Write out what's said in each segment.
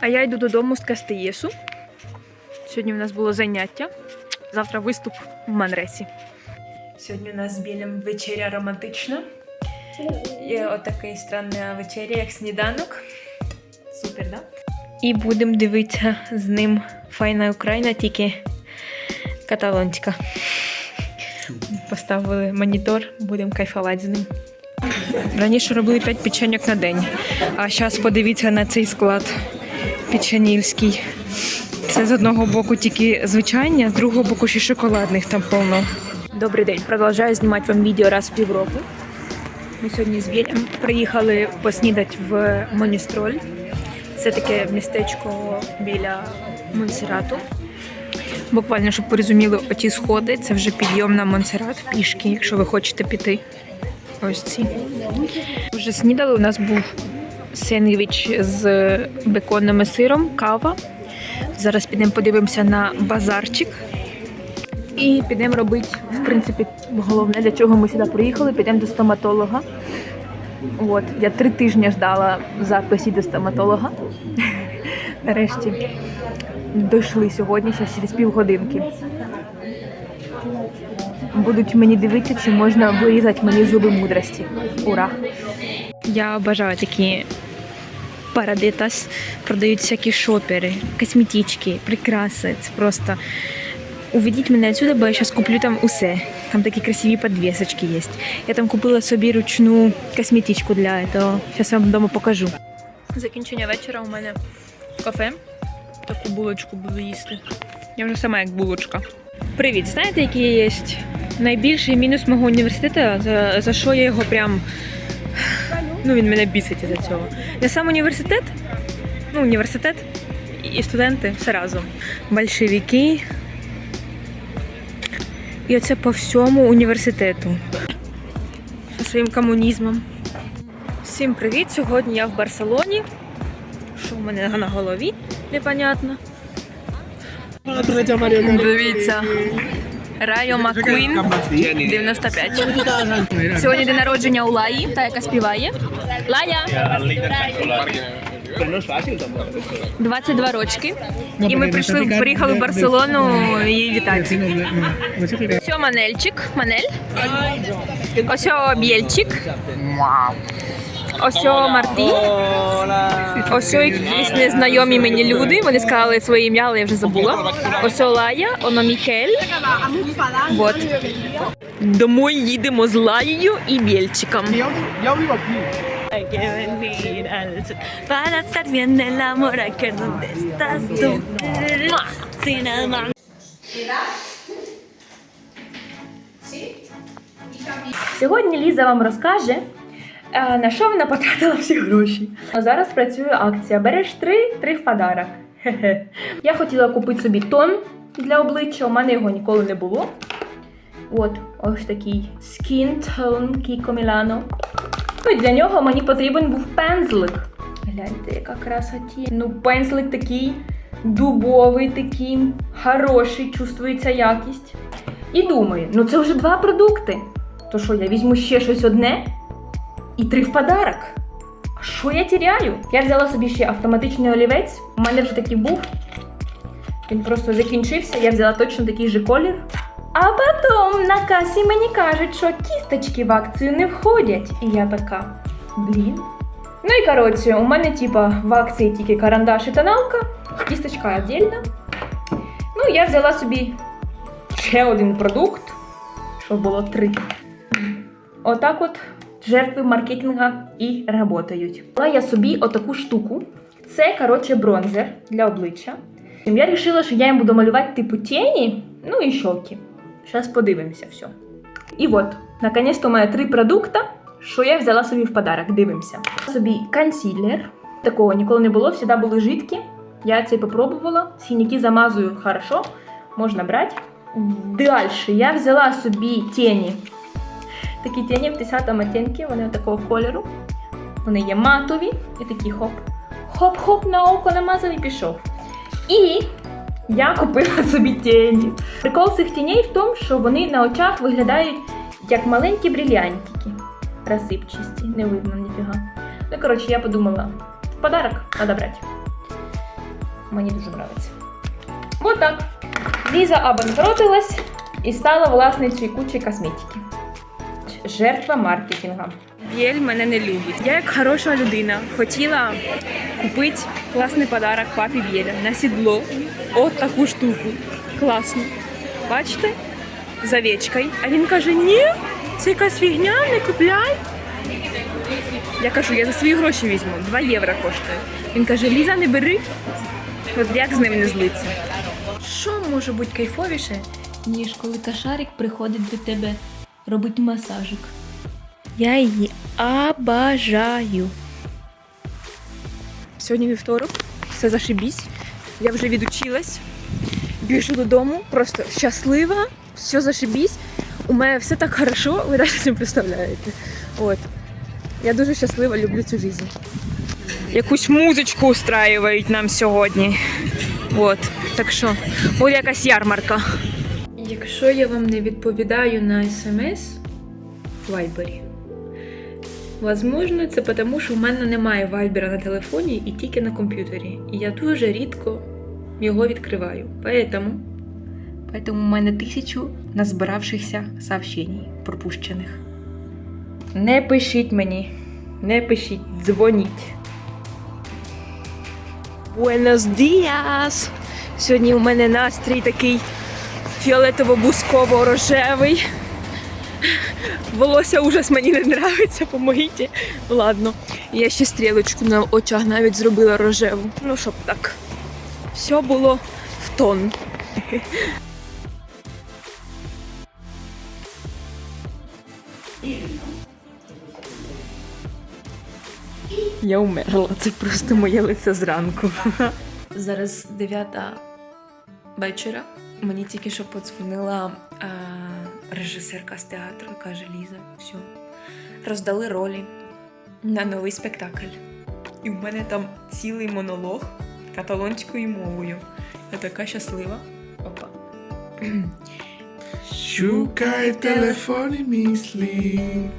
А я йду додому з Кастеєсу. Сьогодні у нас було заняття. Завтра виступ в Манресі. Сьогодні у нас з білем вечеря романтична. І отакий странна вечеря, як сніданок. Супер, да? І будемо дивитися з ним Файна Україна, тільки каталонська. Поставили монітор, будемо кайфувати з ним. Раніше робили 5 печеньок на день, а зараз подивіться на цей склад печенільський. Це з одного боку тільки звичайні, а з другого боку ще шоколадних там повно. Добрий день. Продовжую знімати вам відео раз в півроку. Ми сьогодні з Вілем приїхали поснідати в Моністроль. Це таке містечко біля Монсерату. Буквально, щоб ви розуміли, оті сходи це вже підйом на Монсерат пішки, якщо ви хочете піти. Ось ці. Вже снідали. У нас був сендвіч з беконом і сиром, кава. Зараз підемо подивимося на базарчик. І підемо робити, в принципі, головне, для чого ми сюди приїхали, підемо до стоматолога. От, я три тижні ждала записі до стоматолога. Нарешті дійшли сьогодні, зараз через півгодинки. Будуть мені дивитися, чи можна вирізати мені зуби мудрості. Ура! Я обожаю такі парадитас. Продають всякі шопери, косметички, прикраси. Це просто. Уведіть мене отсюда, бо я зараз куплю там усе. Там такі красиві підвісочки є. Я там купила собі ручну косметичку для цього. Зараз вам вдома покажу. Закінчення вечора у мене в кафе. Таку булочку буду їсти. Я вже сама як булочка. Привіт, знаєте, який є найбільший мінус мого університету, за, за що я його прям. Ну, він мене бісить за цього. Не сам університет, ну, університет і студенти все разом. Большевики. І оце по всьому університету. Своїм комунізмом. Всім привіт! Сьогодні я в Барселоні. Що в мене на голові? Непонятно. Дивіться. Райо Маккуін 95. Сьогодні день народження у Лаї, та яка співає. Лая! 22 рочки. І ми прийшли, приїхали в Барселону її вітати. Ось Манельчик, Манель. Ось Бєльчик. Ось Марті. Ось якісь незнайомі мені люди. Вони сказали своє ім'я, але я вже забула. Ось Лая, оно Мікель. Вот. Домой їдемо з Лаєю і Бєльчиком. Сьогодні Ліза вам розкаже, на що вона потратила всі гроші. А зараз працює акція. Береш три, три в подарок. Хе-хе. Я хотіла купити собі тон для обличчя, у мене його ніколи не було. От, ось такий Skin Tone Kiko Milano. Ну для нього мені потрібен був пензлик. Гляньте, яка красоті. Ну, пензлик такий дубовий, такий, хороший, чувствується якість. І думаю, ну це вже два продукти. То що, я візьму ще щось одне і три в подарок. Що я тіряю? Я взяла собі ще автоматичний олівець. У мене вже такий був. Він просто закінчився. Я взяла точно такий же колір. А потім на касі мені кажуть, що кісточки в акцію не входять. І я така, блін. Ну і коротше, у мене типа в акції тільки карандаш і тоналка, кісточка віддільна. Ну, я взяла собі ще один продукт, щоб було три. Отак от жертви маркетинга і працюють. Взяла я собі отаку штуку. Це, коротше, бронзер для обличчя. Я вирішила, що я їм буду малювати типу тіні, ну і щоки. Зараз подивимося все. І от, наконець-то у мене три продукти, що я взяла собі в подарок. Дивимося. Собі консилер. Такого ніколи не було, завжди були жидкі. Я це попробувала. Синяки замазую хорошо, можна брати. Далі я взяла собі тіні. Такі тіні в 10-му оттінці, вони такого кольору. Вони є матові і такі хоп. Хоп-хоп на око намазав і пішов. І я купила собі тіні. Прикол цих тіней в тому, що вони на очах виглядають як маленькі брильянтики. Розсипчасті, не видно ніфіга. Ну, коротше, я подумала, в подарок треба брати. Мені дуже подобається. Вот так. Ліза обанкротилась і стала власницею кучі косметики. Жертва маркетинга. Єль мене не любить. Я як хороша людина хотіла купити класний подарок папі Бєля на сідло. От таку штуку. Класно. Бачите? З овечкою. А він каже: ні, це якась фігня, не купляй. Я кажу, я за свої гроші візьму. 2 євро коштує. Він каже, Ліза, не бери. От як з ним не злиться? Що може бути кайфовіше, ніж коли кошарик приходить до тебе робити масажик? Я її обожаю. Сьогодні вівторок, все зашибісь. Я вже відучилась. Біжу додому, просто щаслива, все зашибісь. У мене все так хорошо, ви навіть не представляєте. От. Я дуже щаслива, люблю цю життя. Якусь музичку устраюють нам сьогодні. От. Так що, от якась ярмарка. Якщо я вам не відповідаю на смс в Вайбері, Возможно, це тому, що в мене немає вайбера на телефоні і тільки на комп'ютері. І я дуже рідко його відкриваю. Поэтому, Поэтому у мене тисячу назбиравшихся сообщений пропущених. Не пишіть мені, не пишіть, дзвоніть. Buenos dias! Сьогодні у мене настрій такий фіолетово-бусково-рожевий. Волосся ужас мені не нравиться, помогіть. Ладно, я ще стрілочку на очах навіть зробила рожеву. Ну, щоб так. Все було в тон. Я умерла, це просто моє лице зранку. Зараз 9 вечора. Мені тільки що подзвонила а, режисерка з театру, каже Ліза, все. Роздали ролі на новий спектакль. І в мене там цілий монолог каталонською мовою. Я така щаслива. Опа. Шукай в телефоні мій слід.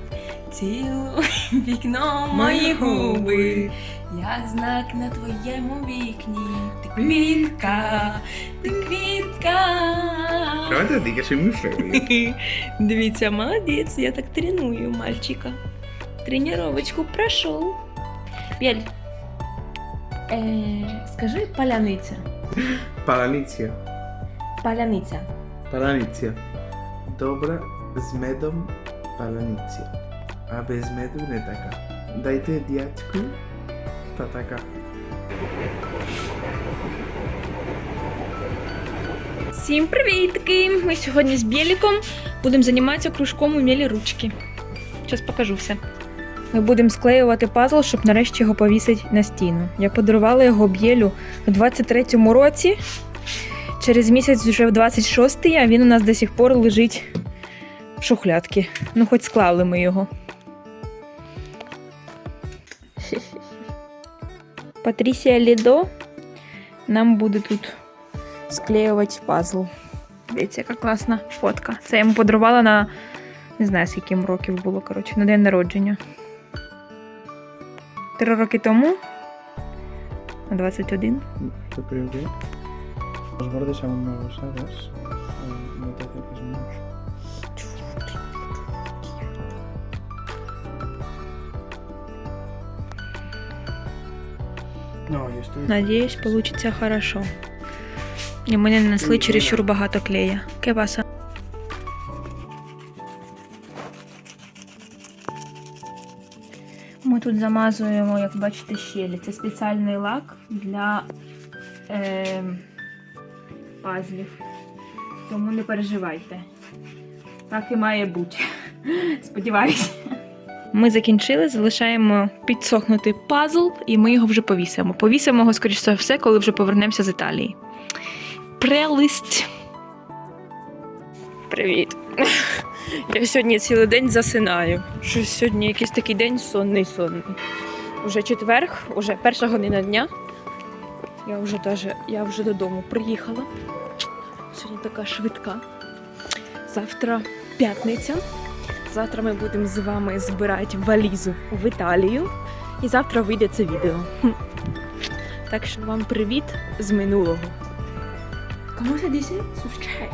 Вікно мої губи, як знак на твоєму вікні. Ти квітка, ти квітка. Правда, ти що ми. Дивіться, молодець, я так треную мальчика. Тренировочку пройшов. Бель, е, скажи паляниця. Паляниця. Паляниця. Паляниця. Добра з медом паляниця. А без меду не така. Дайте дядьку та така. Всім привітки! Ми сьогодні з Бєліком будемо займатися кружком умілі ручки. Зараз покажу все. Ми будемо склеювати пазл, щоб нарешті його повісити на стіну. Я подарувала його Бєлю у 23-му році. Через місяць вже в 26-й, а він у нас до сих пор лежить в шухлядці. Ну, хоч склали ми його. Патрісія Лідо нам буде тут склеювати пазл. Дивіться, яка класна фотка. Це я йому подарувала на не знаю, скільки років було, коротше, на день народження. Три роки тому. На 21. Це привіт. Los bordes aún no los hagas. Eh, No estoy... Надіюсь, получиться хорошо. І ми не нанесли чересчур багато клея. Кебаса. Ми тут замазуємо, як бачите, щелі. Це спеціальний лак для е, пазлів. Тому не переживайте. Так і має бути. Сподіваюся. Ми закінчили, залишаємо підсохнути пазл, і ми його вже повісимо. Повісимо його, скоріш за все, коли вже повернемося з Італії. Прелисть. Привіт. Я сьогодні цілий день засинаю. Щось сьогодні якийсь такий день сонний сонний. Уже четверг, уже перша година дня. Я вже даже, я вже додому приїхала. Сьогодні така швидка. Завтра п'ятниця. Завтра ми будемо з вами збирати валізу в Італію. І завтра вийде це відео. Так що вам привіт з минулого. Кому це дійсно? Зустрічаєш?